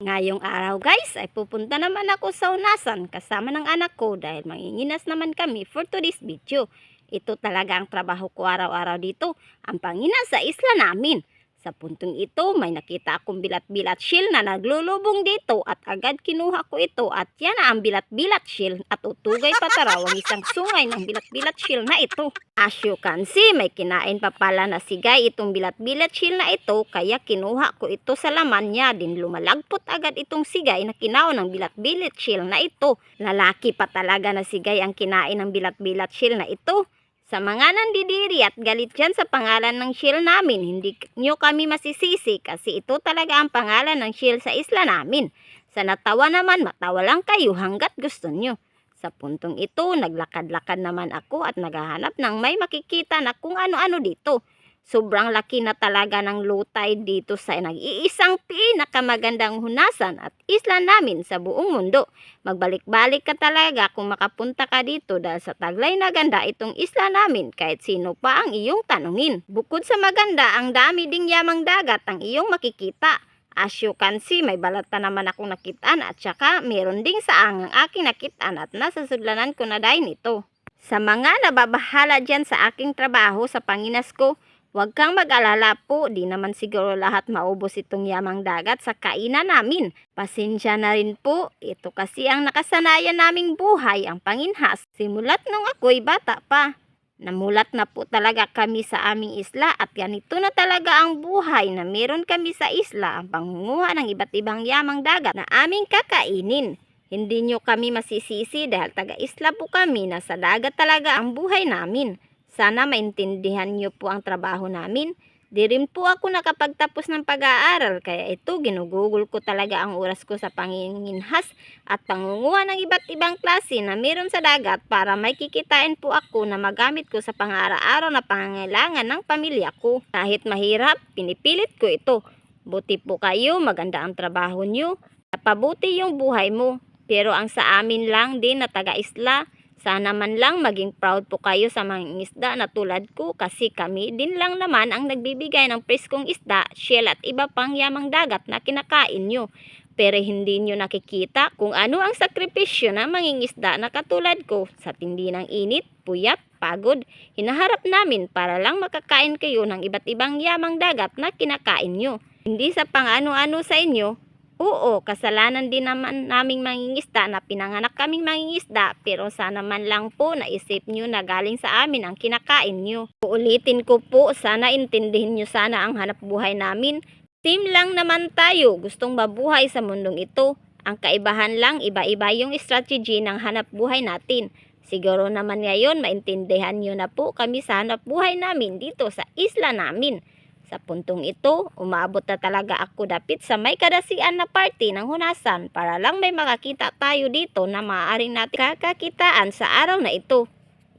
Ngayong araw guys ay pupunta naman ako sa unasan kasama ng anak ko dahil manginginas naman kami for today's video. Ito talaga ang trabaho ko araw-araw dito, ang panginas sa isla namin. Sa puntong ito may nakita akong bilat-bilat shield na naglulubong dito at agad kinuha ko ito at yan na ang bilat-bilat shield at utugay pataraw ang isang sungay ng bilat-bilat shield na ito. As you can see, may kinain pa pala na sigay itong bilat-bilat shield na ito kaya kinuha ko ito sa laman niya din lumalagpot agad itong sigay na kinaon ng bilat-bilat shield na ito. Lalaki pa talaga na sigay ang kinain ng bilat-bilat shield na ito. Sa mga nandidiri at galit dyan sa pangalan ng shield namin, hindi nyo kami masisisi kasi ito talaga ang pangalan ng shield sa isla namin. Sa natawa naman, matawa lang kayo hanggat gusto nyo. Sa puntong ito, naglakad-lakad naman ako at naghahanap ng may makikita na kung ano-ano dito. Sobrang laki na talaga ng tide dito sa nag-iisang pinakamagandang hunasan at isla namin sa buong mundo. Magbalik-balik ka talaga kung makapunta ka dito dahil sa taglay na ganda itong isla namin kahit sino pa ang iyong tanungin. Bukod sa maganda, ang dami ding yamang dagat ang iyong makikita. As you can see, may balata naman akong nakitaan at saka meron ding saang ang aking nakitaan at nasa sudlanan ko na dahil nito. Sa mga nababahala dyan sa aking trabaho sa Panginas ko, Huwag kang mag-alala po, di naman siguro lahat maubos itong yamang dagat sa kainan namin. Pasensya na rin po, ito kasi ang nakasanayan naming buhay, ang panginhas. Simulat nung ako'y bata pa. Namulat na po talaga kami sa aming isla at ganito na talaga ang buhay na meron kami sa isla, ang pangunguha ng iba't ibang yamang dagat na aming kakainin. Hindi nyo kami masisisi dahil taga-isla po kami na sa dagat talaga ang buhay namin. Sana maintindihan niyo po ang trabaho namin. Di rin po ako nakapagtapos ng pag-aaral kaya ito ginugugol ko talaga ang oras ko sa panginginhas at pangunguha ng iba't ibang klase na meron sa dagat para may kikitain po ako na magamit ko sa pang-araw-araw na pangangailangan ng pamilya ko. Kahit mahirap, pinipilit ko ito. Buti po kayo, maganda ang trabaho niyo. Napabuti yung buhay mo. Pero ang sa amin lang din na taga-isla, sana man lang maging proud po kayo sa mga isda na tulad ko kasi kami din lang naman ang nagbibigay ng preskong isda, shell at iba pang yamang dagat na kinakain nyo. Pero hindi nyo nakikita kung ano ang sakripisyo ng mangingisda na katulad ko sa tindi ng init, puyat, pagod. Hinaharap namin para lang makakain kayo ng iba't ibang yamang dagat na kinakain nyo. Hindi sa pang-ano-ano sa inyo, Oo, kasalanan din naman naming mangingisda na pinanganak kaming mangingisda pero sana man lang po naisip nyo na galing sa amin ang kinakain nyo. Uulitin ko po, sana intindihin nyo sana ang hanap buhay namin. Team lang naman tayo, gustong mabuhay sa mundong ito. Ang kaibahan lang, iba-iba yung strategy ng hanap buhay natin. Siguro naman ngayon maintindihan nyo na po kami sa hanap buhay namin dito sa isla namin. Sa puntong ito, umabot na talaga ako dapit sa may kadasian na party ng hunasan para lang may makakita tayo dito na maaaring natin kakakitaan sa araw na ito.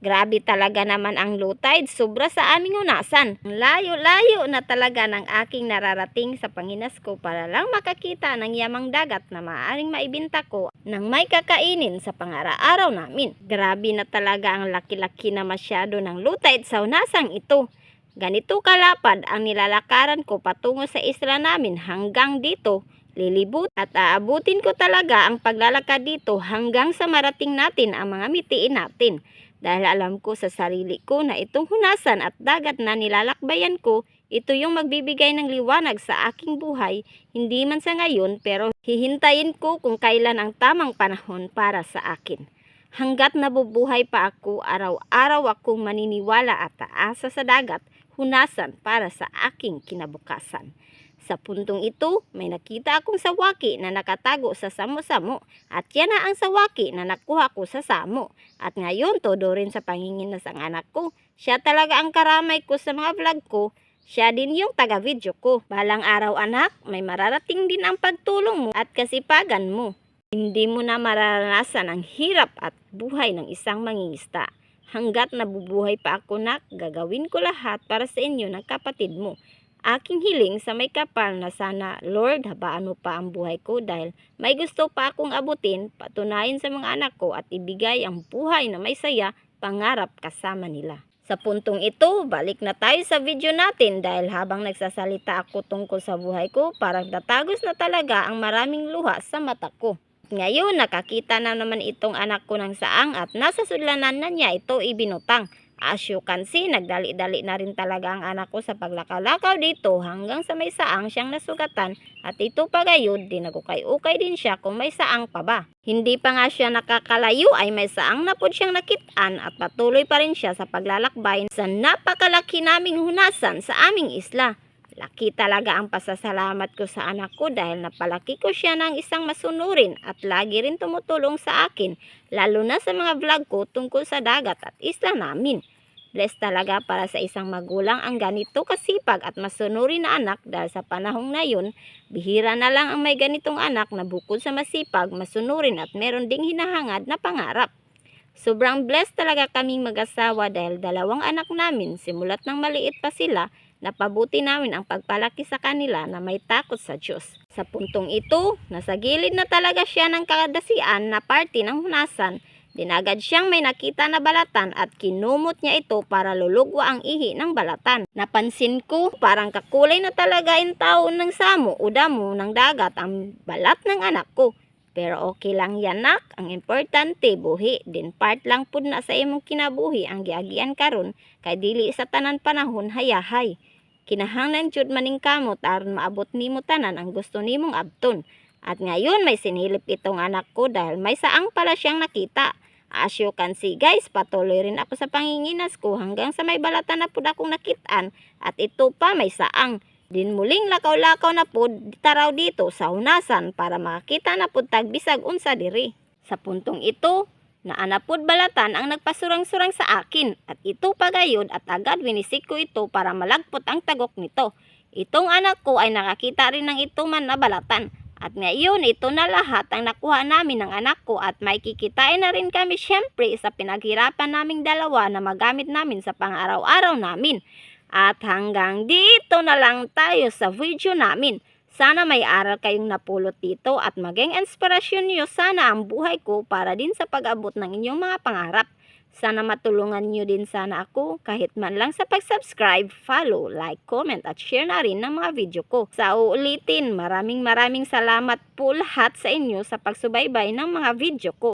Grabe talaga naman ang low tide, sobra sa aming hunasan. Layo-layo na talaga ng aking nararating sa panginas ko para lang makakita ng yamang dagat na maaaring maibinta ko nang may kakainin sa pangara-araw namin. Grabe na talaga ang laki-laki na masyado ng low tide sa hunasang ito. Ganito kalapad ang nilalakaran ko patungo sa isla namin hanggang dito. Lilibot at aabutin ko talaga ang paglalakad dito hanggang sa marating natin ang mga mitiin natin. Dahil alam ko sa sarili ko na itong hunasan at dagat na nilalakbayan ko, ito yung magbibigay ng liwanag sa aking buhay, hindi man sa ngayon pero hihintayin ko kung kailan ang tamang panahon para sa akin. Hanggat nabubuhay pa ako, araw-araw akong maniniwala at aasa sa dagat hunasan para sa aking kinabukasan. Sa puntong ito, may nakita akong sawaki na nakatago sa samo-samo at yan na ang sawaki na nakuha ko sa samo. At ngayon, todo rin sa panginginas ang anak ko. Siya talaga ang karamay ko sa mga vlog ko. Siya din yung taga-video ko. Balang araw anak, may mararating din ang pagtulong mo at kasipagan mo. Hindi mo na mararanasan ang hirap at buhay ng isang mangingista. Hanggat nabubuhay pa ako nak, gagawin ko lahat para sa inyo ng kapatid mo. Aking hiling sa may kapal na sana, Lord, habaan mo pa ang buhay ko dahil may gusto pa akong abutin, patunayan sa mga anak ko at ibigay ang buhay na may saya, pangarap kasama nila. Sa puntong ito, balik na tayo sa video natin dahil habang nagsasalita ako tungkol sa buhay ko, parang tatagos na talaga ang maraming luha sa mata ko. Ngayon, nakakita na naman itong anak ko ng saang at nasa sudlanan na niya ito ibinutang. As you can see, nagdali-dali na rin talaga ang anak ko sa paglakaw-lakaw dito hanggang sa may saang siyang nasugatan at ito pa gayon, dinagukay-ukay din siya kung may saang pa ba. Hindi pa nga siya nakakalayo ay may saang na po siyang nakitaan at patuloy pa rin siya sa paglalakbay sa napakalaki naming hunasan sa aming isla. Laki talaga ang pasasalamat ko sa anak ko dahil napalaki ko siya ng isang masunurin at lagi rin tumutulong sa akin lalo na sa mga vlog ko tungkol sa dagat at isla namin. Blessed talaga para sa isang magulang ang ganito kasipag at masunurin na anak dahil sa panahong na yun, bihira na lang ang may ganitong anak na bukod sa masipag, masunurin at meron ding hinahangad na pangarap. Sobrang blessed talaga kaming mag-asawa dahil dalawang anak namin, simulat ng maliit pa sila, napabuti namin ang pagpalaki sa kanila na may takot sa Diyos. Sa puntong ito, nasa gilid na talaga siya ng kadasian na party ng hunasan. Dinagad siyang may nakita na balatan at kinumot niya ito para lulugwa ang ihi ng balatan. Napansin ko, parang kakulay na talaga yung taon ng samo o damo ng dagat ang balat ng anak ko. Pero okay lang yan nak, ang importante buhi, din part lang pud na sa imong kinabuhi ang giagian karon kay dili sa tanan panahon hayahay. Kinahanglan jud maning kamot aron maabot nimo tanan ang gusto nimong abton. At ngayon may sinilip itong anak ko dahil may saang pala siyang nakita. As you can see guys, patuloy rin ako sa panginginas ko hanggang sa may balatan na pud akong nakitaan at ito pa may saang. Din muling lakaw-lakaw na pud taraw dito sa hunasan para makakita na pud tagbisag unsa diri. Sa puntong ito, naanapod balatan ang nagpasurang-surang sa akin at ito pagayod at agad winisik ko ito para malagpot ang tagok nito. Itong anak ko ay nakakita rin ng ito man na balatan. At ngayon, ito na lahat ang nakuha namin ng anak ko at may kikitain na rin kami syempre sa pinaghirapan naming dalawa na magamit namin sa pang-araw-araw namin. At hanggang dito na lang tayo sa video namin. Sana may aral kayong napulot dito at maging inspirasyon niyo sana ang buhay ko para din sa pag-abot ng inyong mga pangarap. Sana matulungan niyo din sana ako kahit man lang sa pag-subscribe, follow, like, comment at share na rin ng mga video ko. Sa uulitin, maraming maraming salamat po lahat sa inyo sa pagsubaybay ng mga video ko.